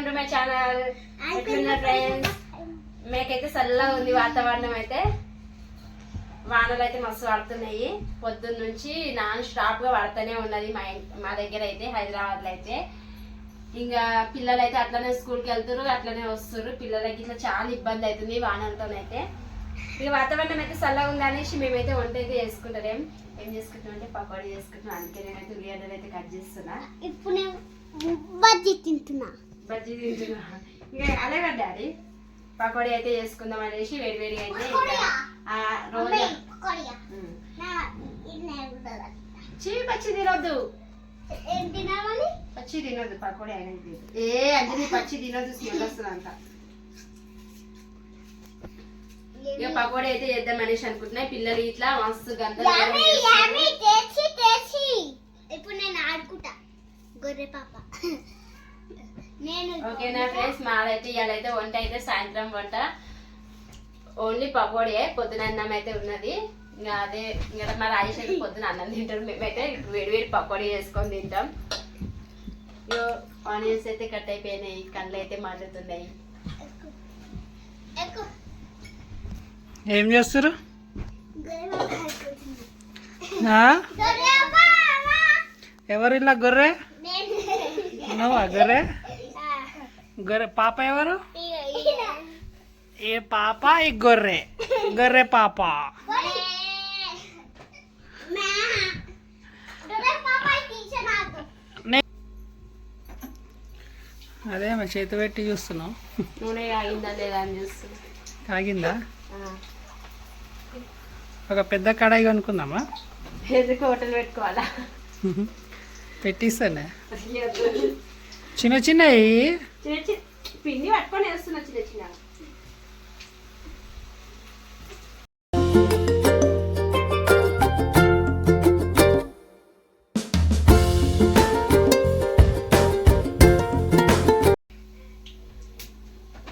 Welcome to my channel. Friends మేకైతే చల్లగా ఉంది వాతావరణం అయితే. వానలు అయితే మస్తు పడుతున్నాయి పొద్దున్న నుంచి నాన్ స్టాప్గా పడుతూనే ఉన్నది మా మా దగ్గర అయితే హైదరాబాద్లో అయితే. ఇంకా పిల్లలు అయితే అట్లనే స్కూల్కి వెళ్తారు అట్లనే వస్తారు పిల్లలకి ఇట్లా చాలా ఇబ్బంది అవుతుంది వానలతోనైతే ఇక వాతావరణం అయితే చల్లగా ఉంది అనేసి మేమైతే వంట అయితే చేసుకుంటారేం ఏం చేసుకుంటాం అంటే పకోడీ చేసుకుంటాం అందుకే నేనైతే ఉల్లిగడ్డలు అయితే కట్ చేస్తున్నా. ఇప్పుడు నేను బజ్జీ తింటున్నా. బజ్జీ తింటున్నా ఇక అలాగే డాడీ? పకోడీ అయితే చేసుకుందాం అనేసి వేడి వేడిగా అయితే ఇంకా ఆ రోజు అమ్మే, కొరియా. ఉమ్. నా ఇది నేను కూడా చీ పచ్చి తినొద్దు. పచ్చి తినొద్దు పకోడీ అయినా. ఏ అంజలి పచ్చి తినొద్దు స్మెల్ వస్తుంది అంత ఇక పకోడీ అయితే చేద్దాం అనేసి అనుకుంటున్నా. పిల్లలు ఇట్లా మస్తు టేస్టీ. ఇప్పుడు నేను ఆడుకుంటా. గొర్రె పాప. ఓకేనా ఫ్రెండ్స్? మాదైతే ఇవాళ అయితే వంట అయితే సాయంత్రం వంట. ఓన్లీ పకోడీయే పొద్దున అన్నం అయితే ఉన్నది. ఇంకా అదే ఇంకా మా రాజేష్ అయితే పొద్దున అన్నం తింటాడు. మేమైతే ఇప్పుడు వేడి వేడి పకోడీ చేసుకొని తింటాం. ఇగో ఆనియన్స్ అయితే కట్ అయిపోయినాయి కళ్ళు అయితే మండుతున్నాయి ఎక్కు. ఏం చేస్తారు. ఆ? గొర్రె ఇలా గొర్రె? గొర్రె పాప ఎవరు. ఏ పాప? ఈ గొర్రె. గొర్రె పాప. అదే మా చేతి పెట్టి నూనె లేదా అని చూస్తున్నా. కాగిందా ఆ. ఒక పెద్ద కడాయి కొనుక్కుందామా? ఎందుకు హోటల్ పెట్టుకోవాలా? పెట్టిస్తానే. చిన్న చిన్నవి? చిన్న చిన్న పిండి పట్టుకొని వేస్తున్నా చిన్న చిన్న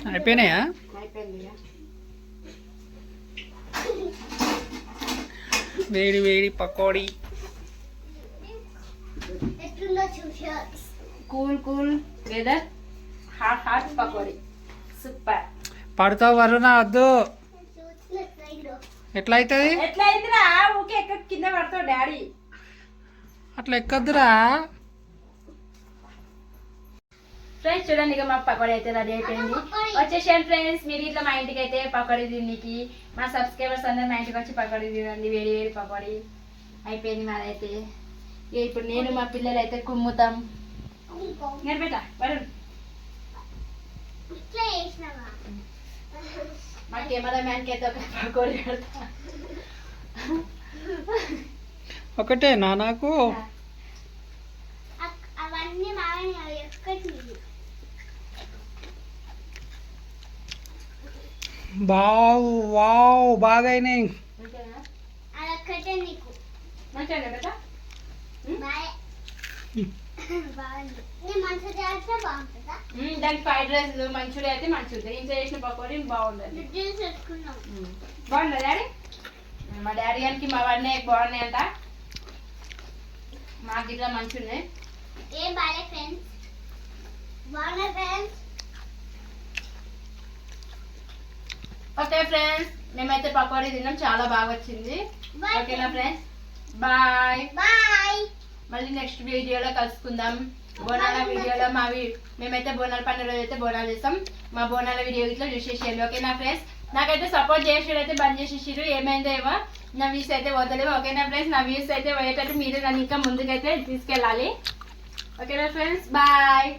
అయిపోయినాయా. వేడి వేడి pakodi. Cool cool weather hot hot pakodi. Super. పడతావు వరుణ వద్దు. ఎట్లా అవుతుంది ఎట్లా అయిందిరా ఊకే ఎక్క కింద పడతావు డాడీ. అట్లా ఎక్కద్దురా? ఫ్రెండ్స్ చూడండి ఇక మా పకోడీ అయితే రెడీ అయిపోయింది. వచ్చేసాను ఫ్రెండ్స్ మీరు ఇట్లా మా ఇంటికి అయితే పకోడీ తిన్నికి. మా సబ్స్క్రైబర్స్ అందరు మా ఇంటికి వచ్చి పకోడీ తినండి. వేడి వేడి పకోడీ అయిపోయింది మాదైతే. ఇక ఇప్పుడు నేను మా పిల్లలు అయితే కుమ్ముతాం. నేను బేటా వరుణ్. మా కెమెరా మ్యాన్కి అయితే ఒక పకోడీ పెడతా ఒకటేనా నాకు అక్- అవన్నీ బావు వావ్ బాగా అయినాయి అంతేనా అది ఒక్కటే నీకు. మంచిగా బేటా బాయ్. దానికి ఫ్రైడ్ రైస్ మంచూరియా అయితే ఉంటుంది ఇంట్లో చేసిన పకోడీ మ్మ్. బాగుందా డాడీ? మా డాడీ గారికి మా వాడిని బాగున్నాయంట. మాకు ఇట్లా మంచిగా ఉన్నాయి ఏం బాలే ఫ్రెండ్స్? ఫ్రెండ్స్? ఓకే ఫ్రెండ్స్ మేమైతే పకోడీ తిన్నాం. చాలా బాగా వచ్చింది. ఓకేనా ఫ్రెండ్స్? బాయ్. బాయ్. మళ్ళీ నెక్స్ట్ వీడియోలో కలుసుకుందాం. బోనాల వీడియోలో మావి మేమైతే బోనాల పండుగ రోజు అయితే బోనాలు చేస్తాం. మా బోనాల వీడియో ఇట్లా చూసేసేయండి. ఓకేనా ఫ్రెండ్స్ నాకైతే సపోర్ట్ చేసేది అయితే బంద్ చేసేసారు ఏమైందో ఏమో నా వ్యూస్ అయితే పోతలేవు. ఓకేనా ఫ్రెండ్స్ నా వ్యూస్ అయితే పోయేటట్టు మీరు నన్ను ఇంకా ముందుకైతే తీసుకెళ్ళాలి. ఓకేనా ఫ్రెండ్స్ బాయ్